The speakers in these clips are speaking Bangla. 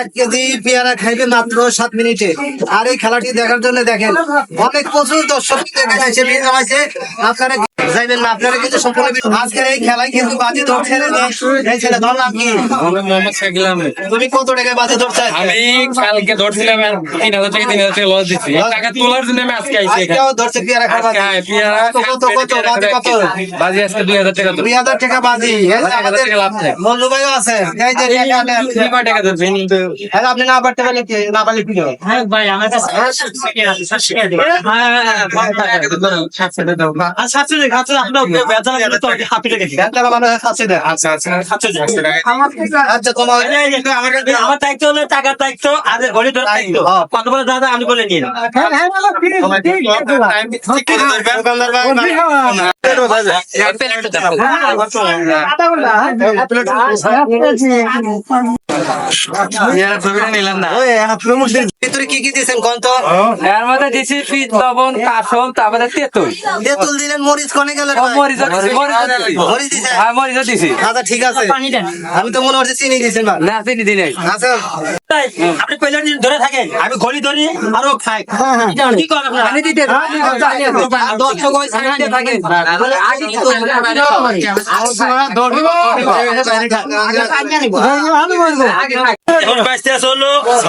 এক কেজি পেয়ারা খাইবে মাত্র সাত মিনিটে। আর এই খেলাটি দেখার জন্য দেখেন, অনেক প্রচুর দর্শক এখানে আপনারা যাইবেন না আপনারা কিন্তু সম্পূর্ণ আজকের এই খেলায় কিন্তু বাজি ধরছে এই ছেলে ধর নাম কি মোহাম্মদ শাকিল আহমেদ তুমি কত টাকায় বাজি ধরছে আমি কালকে ধরছিলাম তিন হাজার টাকা তিন হাজার টাকা লস দিচ্ছি টাকা তোলার জন্য আমি আজকে আইছি আজকেও ধরছে পেয়ারা খাওয়া হ্যাঁ, পেয়ারা কত কত কত বাজি কত বাজি আজকে দুই হাজার টাকা দুই হাজার টাকা বাজি এই যে এক হাজার আমাদের টাকা লাভ থাকে। মল্লু ভাইও আছে এই যে টাকা নেন। তুমি কয় টাকা ধরছি? হ্যাঁ আপনি না পারতে পারলে কি না পারলে কি হবে? হ্যাঁ, সাতশো টাকা দাও। ব্যাংকটা মানুষ খাচ্ছে না। আচ্ছা, আচ্ছা, সাতশো টাকা। আচ্ছা তোমার আমার দায়িত্ব হলো টাকার দায়িত্ব আর ঘড়ির দায়িত্ব। কত বলে দাদা আমি বলে নিন দোকানদার ভাই, এক প্লেট দাও। নিলাম না। ওই আপনার মুখের ভিতরে কি কি দিয়েছেন কোন এর মধ্যে দিছি ফিট লবণ কাসম তারপরে তেঁতুল। তেঁতুল দিলেন মরিচ কনে গেল ও মরিচ দিছি মরিচ দিছি। মরিচ দিছেন? হ্যাঁ মরিচ দিছি। আচ্ছা ঠিক আছে। আমি তো মনে হচ্ছে চিনি দিয়েছেন না চিনি দিই নাই। আচ্ছা। তাই, আপনি পয়লা দিন ধরে থাকেন আমি গলি ধরি আরও খাই কি করেন আপনারা? পানি দিতে দর্শক এখন আছে হলো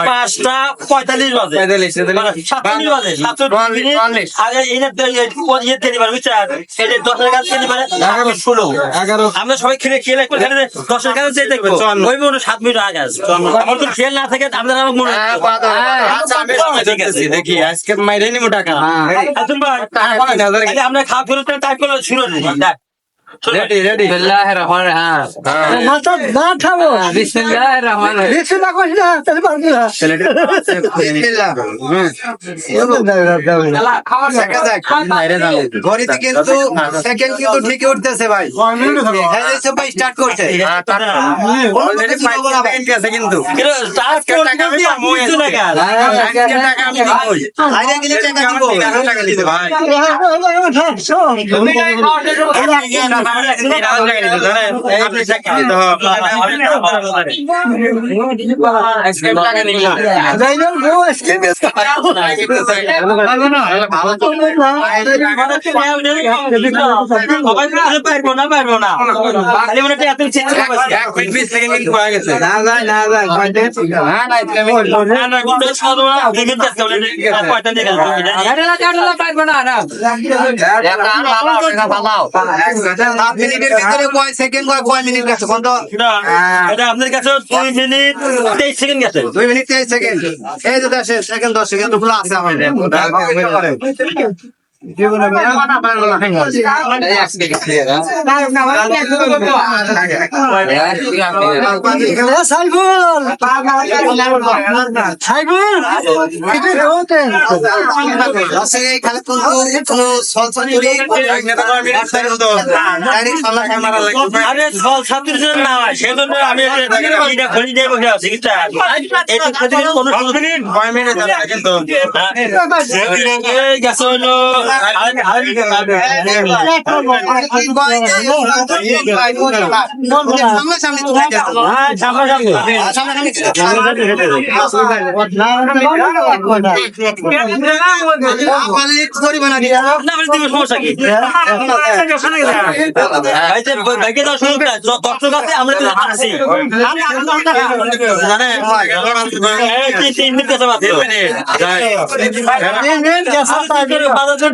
পাঁচটা পঁয়তাল্লিশ বাজে। সাতচল্লিশ বাজে। সাতচল্লিশ আগে এনে ইয়ে পারে বুঝছেন যে দশের পারে ষোলো। আমরা সবাই খেলে খেলে একবার খেলে দশের কাছে দেখবেন ওই মনে সাত মিনিট আগে আমার তো খেল না থাকে আপনারা আমার মনে আচ্ছা, ঠিক আছে। দেখি আজকে মাইরে নিবো টাকা। তাহলে আমরা খাওয়া ফেরত টাইপ করে শুরু দেখ রেডি রেডি বিসমিল্লাহির রহমানির রহিম বিসমিল্লাহির রহমানির রহিম ঘড়িতে কিন্তু সেকেন্ড কিন্তু ঠিকই উঠতেছে ভাই হ্যাঁ এই ভাই স্টার্ট করছে অলরেডি 5 সেকেন্ড আছে কিন্তু না টাকা দিব পারব না পারব না খালি মনে হয় এত চেষ্টা করছি বিশ সেকেন্ড কিন্তু গেছে না না না না এটা না না কিন্তু সাধু না দেখে পয়সা দিয়ে গেল আরে না না পারব না না সাত মিনিটের ভিতরে কয় সেকেন্ড কয় কয় মিনিট গেছে? কোন তো এটা আপনার কাছে দুই মিনিট তেইশ সেকেন্ড গেছে। দুই মিনিট তেইশ সেকেন্ড এই যে সেকেন্ড দশ সেকেন্ডগুলো আছে আমাদের। কিন্তু হয় হ্যাঁ আমরা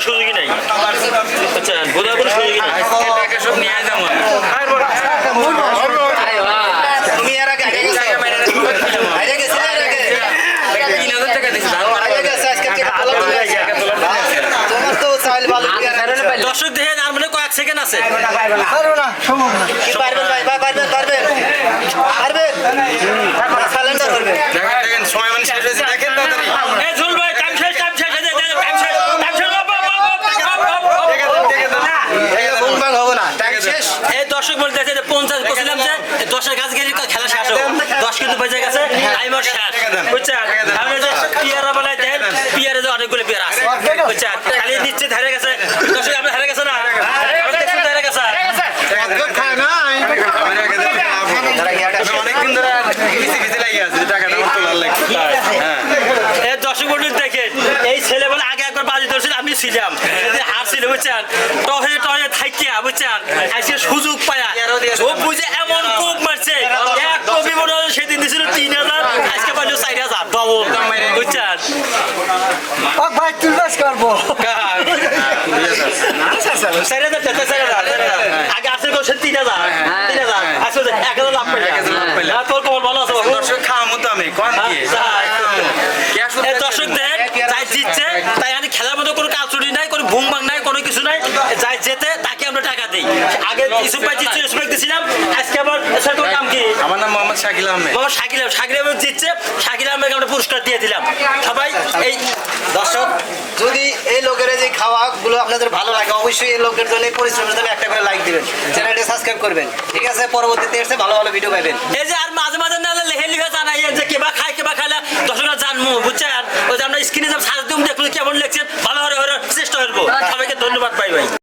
কোনো সুযোগই নাই। আচ্ছা বোঝার কোনো সুযোগই নাই। সব নিয়ে যাব দর্শক দেখেন আর মানে কয়েক সেকেন্ড আছে। কি পারবেন ভাই ভাই পারবেন পারবেন পারবেন স্যালেন্ডার করবেন দেখেন দেখেন সময় মানে শেষ হয়েছে দেখেন তাড়াতাড়ি এই ঝুল ভাই টাইম শেষ টাইম শেষ এই যে, এই যে, টাইম শেষ টাইম শেষ up, up, up, up, up, up, up. দেখে দেন দেখে দেন এই বুম বাং হবে না টাইম শেষ এই দর্শক বলতে আছে যে পঞ্চাশ বলছিলাম যে দশের কাজ গেলে খেলা শেষ হবে দশ কিন্তু বেজে গেছে বুঝছেন? যে পিয়ারা বলে দেন পিয়ারে যে অনেকগুলো পিয়ারা আছে। বুঝছেন? খালি ধরে গেছে। দর্শক আপনি ধরে গেছে না? হ্যাঁ এই দর্শক দেখেন এই ছেলে বলে আগে একবার বাজি ধরছিল আমি ছিলাম। হারছিল বুঝছেন? টহে টহে থাকিয়া বুঝছেন? আজকে সুযোগ পায়া ও বুঝে এমন কোপ মারছে এক কবি মনে হয় সেদিন দিছিল তিন হাজার আজকে পাইলো চার হাজার ডবল বুঝছেন ভাই তুই বাস করব যাই জিতছে তাই আমি খেলার মতো কোনো কালচুরি নাই কোনো ভুং ভাং নাই কোনো কিছু নাই যাই যেতে তাকে আমরা টাকা দিই আগে ইসুফ ভাই জিতছে ইসুফ দিছিলাম আজকে আবার স্যার তোর নাম কি? আমার নাম মোহাম্মদ শাকিল আহমেদ। বাবা শাকিল আহমেদ। শাকিল আহমেদ জিতছে। শাকিল আহমেদকে আমরা পুরস্কার দিয়ে দিলাম। সবাই এই দর্শক যদি এই লোকের যে খাওয়া গুলো আপনাদের ভালো লাগে অবশ্যই এই লোকের জন্য পরিশ্রমের জন্য একটা করে লাইক দিবেন। চ্যানেলটি সাবস্ক্রাইব করবেন। ঠিক আছে? পরবর্তীতে এসে ভালো ভালো ভিডিও পাবেন। এই যে আর মাঝে মাঝে না লেহে লিখে জানাই যে কেবা খায় কেবা খাইলে দর্শকরা জানব বুঝছেন? ওই যে আমরা স্ক্রিনে সার্চ দিম দেখল কেমন লেখছেন ভালো হরে হরে চেষ্টা করব। সবাইকে ধন্যবাদ পাই ভাই